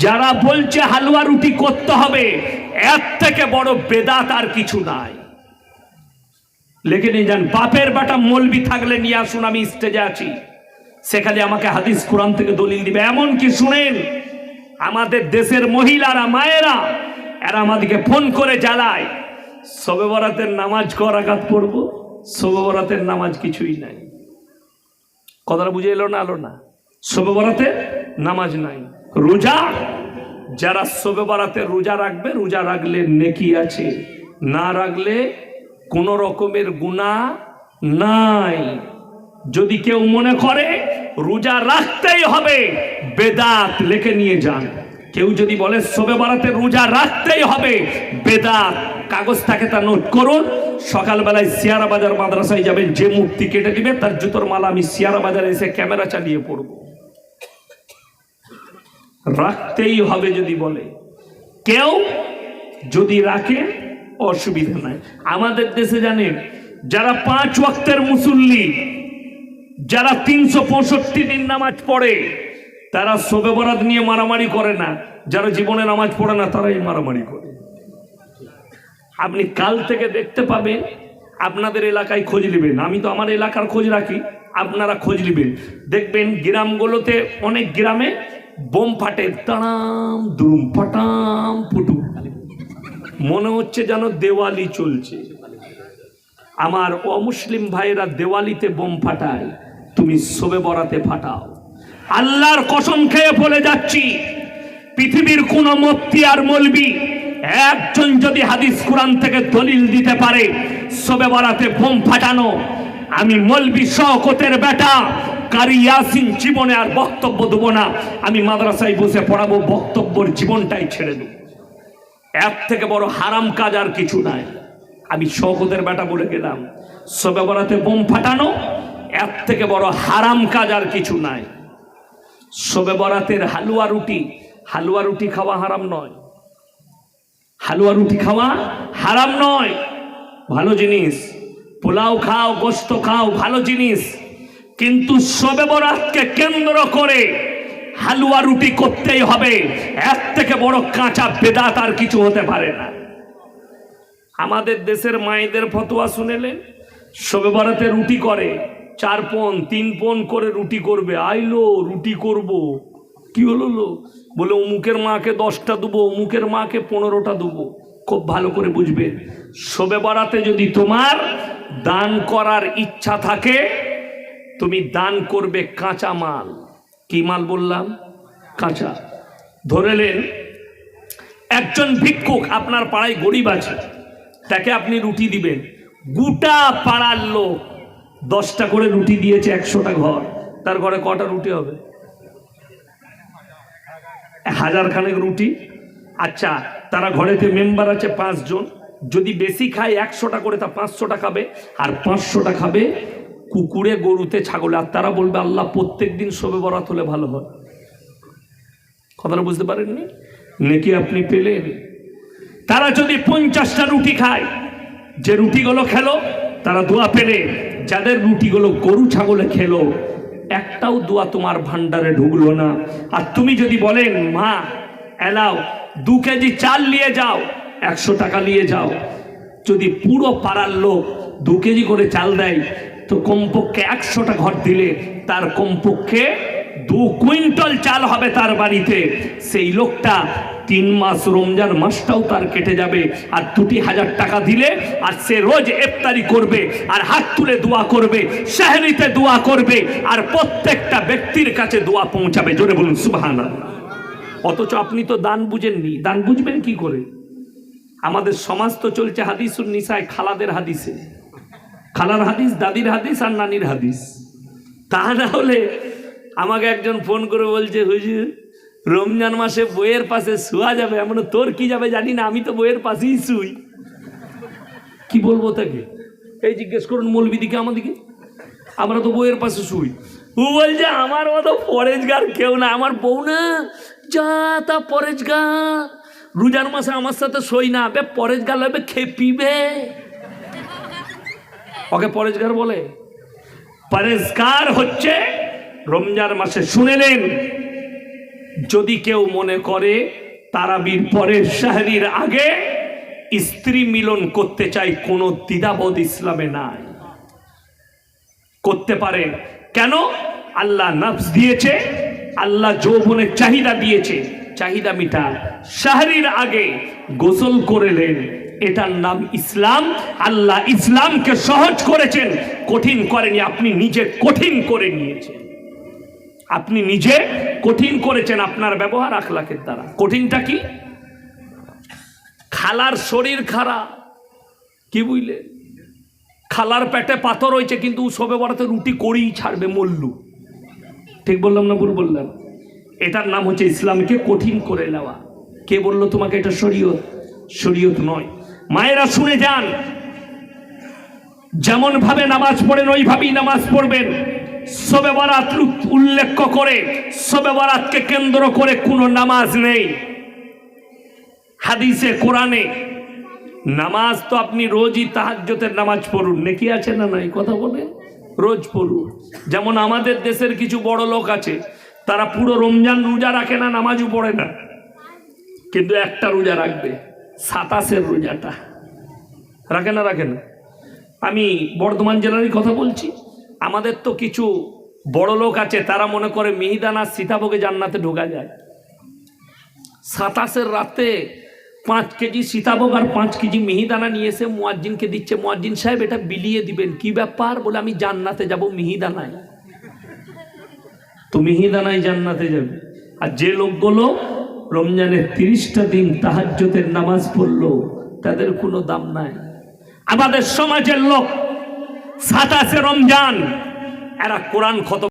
যারা বলছে হালুয়া রুটি করতে হবে, এর থেকে বড় বেদাত আর কিছু নাই। লেখে নিয়ে যান বাপের বাটা মলবি থাকলে নিয়ে আসুন, আমি স্টেজে আছি। সেখানে আমাকে হাদিস কোরআন থেকে দলিল দিবে। এমন কি শুনেন, আমাদের দেশের মহিলারা, মায়েরা, এরা আমাদেরকে ফোন করে জ্বালায় সবে বরাতের নামাজ কর আঘাত পড়ব? সবে বরাতের নামাজ কিছুই নাই। কথাটা বুঝে এলো না আলো না। শোবে বরাতে নামাজ নাই। রোজা, যারা শোবে বরাতে রোজা রাখবে, রোজা রাখলে নেকি আছে। না রাখলে কোন রকমের গুণা নাই। যদি কেউ মনে করে, রোজা রাখতেই হবে, বেদাত লেখে নিয়ে যান। কেউ যদি বলে শোবে বরাতে রোজা রাখতেই হবে, বেদাত কাগজ থাকে তা নোট করুন। সকালবেলায় সিয়ারা বাজার মাদ্রাসায় যাবেন, যে মূর্তি কেটে দিবে, তার জুতোর মালা আমি সিয়ারা বাজারে এসে ক্যামেরা চালিয়ে পড়ব। রাখতেই হবে যদি বলে। কেউ যদি রাখে, অসুবিধা নাই। আমাদের দেশে জানেন, যারা পাঁচ ওয়াক্তের মুসল্লি, যারা তিনশো পঁয়ষট্টি দিন নামাজ পড়ে, তারা শোবে বরাত নিয়ে মারামারি করে না। যারা জীবনে নামাজ পড়ে না, তারাই মারামারি করে। আপনি কাল থেকে দেখতে পাবেন, আপনাদের এলাকায় খোঁজ নেবেন। আমি তো আমার এলাকার খোঁজ রাখি, আপনারা খোঁজ নেবেন। দেখবেন গ্রামগুলোতে অনেক গ্রামে বোম ফাটে, তাড়াম, দুম, ফাটাম, ফুটু। মনে হচ্ছে যেন দেওয়ালি চলছে। আমার অমুসলিম ভাইয়েরা দেওয়ালিতে বোম ফাটায়, তুমি শোবে বরাতে ফাটাও। আল্লাহর কসম খেয়ে বলে যাচ্ছি, পৃথিবীর কোন মত্তি আর মলবি একজন যদি হাদিস কোরআন থেকে দলিল দিতে পারে, শোবে বরাতে বোম ফাটানো, আমি মলবি শওকতের বেটা কারি ইয়াসিন জীবনে আর বক্তব্য দেবো না। আমি মাদ্রাসায় বসে পড়াবো, বক্তব্যর জীবনটাই ছেড়ে দেবো। এর থেকে বড় হারাম কাজ আর কিছু নাই। আমি শওকতের বেটা বলে গেলাম শোবে বরাতে বোম ফাটানো, এর থেকে বড় হারাম কাজ আর কিছু নাই। শোবে বরাতের হালুয়া রুটি হালুয়া রুটি খাওয়া হারাম নয়। হালুয়া রুটি খাওয়া হারাম নয়। ভালো জিনিস, পোলাও খাও, গোস্ত খাও, ভালো জিনিস কিন্তু শোবে বরাতকে কেন্দ্র করে হালুয়া রুটি করতেই হবে। এর থেকে বড় কাঁচা বেদাত আর কিছু হতে পারে না। আমাদের দেশের মায়েদের ফতোয়া শুনেলেন? শোবে বরাতে রুটি করে, চার পন তিন পন করে রুটি করবে। আইলো রুটি করব। কি হলো লো? বলে, অমুকের মাকে দশটা দেবো, অমুকের মাকে পনেরোটা দেবো। খুব ভালো করে বুঝবে। শোবে বরাতে যদি তোমার দান করার ইচ্ছা থাকে তুমি দান করবে কাঁচা মাল। কি মাল বললাম? কাঁচা। ধরেলেন একজন ভিক্ষুক আপনার পাড়ায় গরিব আছে, তাকে আপনি রুটি দিবেন। গোটা পাড়ার লোক দশটা করে রুটি দিয়েছে, একশোটা ঘর। তার ঘরে কটা রুটি হবে? হাজার খানেক রুটি। আচ্ছা তারা ঘরেতে মেম্বার আছে পাঁচজন, যদি বেশি খায় একশোটা করে, তা পাঁচশোটা খাবে, আর পাঁচশোটা খাবে কুকুরে, গরুতে ছাগলে। আর তারা বলবে, আল্লাহ প্রত্যেক দিন শোবে বরাত হলে ভালো হয়। কথাটা বুঝতে পারেননি? নাকি আপনি পেলেন? তারা যদি পঞ্চাশটা রুটি খায়, যে রুটিগুলো খেলো, তারা দোয়া পেলে। যাদের রুটিগুলো গরু ছাগলে খেলো, একটাও দোয়া তোমার ভান্ডারে ঢুকলো না। আর তুমি যদি বলেন মা, এলাও, দু কেজি চাল নিয়ে যাও, একশো টাকা নিয়ে যাও। যদি পুরো পাড়ার লোক দু কেজি করে চাল দেয় তো কমপক্ষে একশোটা ঘর দিলে তার কমপক্ষে দু কুইন্টাল চাল হবে তার বাড়িতে। সেই লোকটা তিন মাস রমজান মাসটাও তার কেটে যাবে আর দুটি হাজার টাকা দিলে আর সে রোজ ইফতারি করবে আর হাত তুলে দোয়া করবে শাহরিতে দোয়া করবে আর প্রত্যেকটা ব্যক্তির কাছে দোয়া পৌঁছাবে। জোরে বলুন সুবাহান অথচ আপনি তো দান বুঝেননি। দান বুঝবেন কি করে? আমাদের সমাজ তো চলছে হাদিসুর নিসায়, খালাদের হাদিসে। খালার হাদিস, দাদির হাদিস আর নানির হাদিস। তা না হলে আমাকে একজন ফোন করে বলছে, হুজুর, রমজান মাসে বইয়ের পাশে শোয়া যাবে? এমন তোর কি যাবে জানি না, আমি তো বইয়ের পাশেই শুই। কি বলব তাকে? এই জিজ্ঞেস করুন মৌলবিদিকে আমাদিকে আমরা তো বইয়ের পাশে শুই। ও বলছে, আমার মতো পরেজগার কেউ না, আমার বউ না। যা তা পরেজগার। রোজার মাসে আমার সাথে সই না পরেজগার লাগবে খেপিবে। ওকে পরেজগার বলে। পরেজগার হচ্ছে রমজান মাসে শুনেলেন যদি কেউ মনে করে তারাবির পরের শাহরির আগে স্ত্রী মিলন করতে চাই কোনো দ্বিধাবোধ ইসলামে নাই। করতে পারে। কেন? আল্লাহ নফস দিয়েছে, আল্লাহ যৌবনের চাহিদা দিয়েছে। চাহিদা মিটা শাহরির আগে গোসল করেলেন এটার নাম ইসলাম। আল্লাহ ইসলামকে সহজ করেছেন, কঠিন করেনি, আপনি নিজে কঠিন করে নিয়েছেন। আপনি নিজে কঠিন করেছেন আপনার ব্যবহার আখলাকের দ্বারা। কঠিনটা কি? খালার শরীর খারাপ। কি বুঝলে? খালার পেটে পাথর হয়েছে, কিন্তু সবে বরাতে রুটি করেই ছাড়বে মল্লু। ঠিক বললাম না ভুল বললাম? এটার নাম হচ্ছে ইসলামকে কঠিন করে নেওয়া। কে বলল তোমাকে এটা শরীয়ত? শরীয়ত নয়। মায়েরা শুনে যান। যেমন ভাবে নামাজ পড়েন, ওইভাবেই নামাজ পড়বেন। সবে বরাত উল- উল্লেখ করে, সবে বরাতকে কেন্দ্র করে কোনো নামাজ নেই। হাদিসে, কোরআনে, নামাজ তো আপনি রোজই তাহাজ্জতের নামাজ পড়ুন। নেকি আছে না নাই? কথা বলেন। রোজ পড়ুন। যেমন আমাদের দেশের কিছু বড় লোক আছে, তারা পুরো রমজান রোজা রাখে না, নামাজও পড়ে না। কিন্তু একটা রোজা রাখবে। সাতাশের রোজাটা। রাখে না রাখে না। আমি বর্ধমান জেলারই কথা বলছি। আমাদের তো কিছু বড় লোক আছে, তারা মনে করে মিহিদানা সীতাভোগে জান্নাতে ঢোকা যায়। সাতাশের রাতে পাঁচ কেজি সীতাভোগ আর পাঁচ কেজি মিহিদানা নিয়ে এসে মোয়াজ্জিনকে দিচ্ছে। মুয়াজ্জিন সাহেব, এটা বিলিয়ে দিবেন। কি ব্যাপার? বলে, আমি জান্নাতে যাব মিহিদানায়। তো মিহিদানায় জান্নাতে যাবে। আর যে লোকগুলো রমজানের তিরিশটা দিন তাহাজ্জতের নামাজ পড়ল, তাদের কোনো দাম নাই। আমাদের সমাজের লোক সাতাশে রমজান, এরা কোরআন খত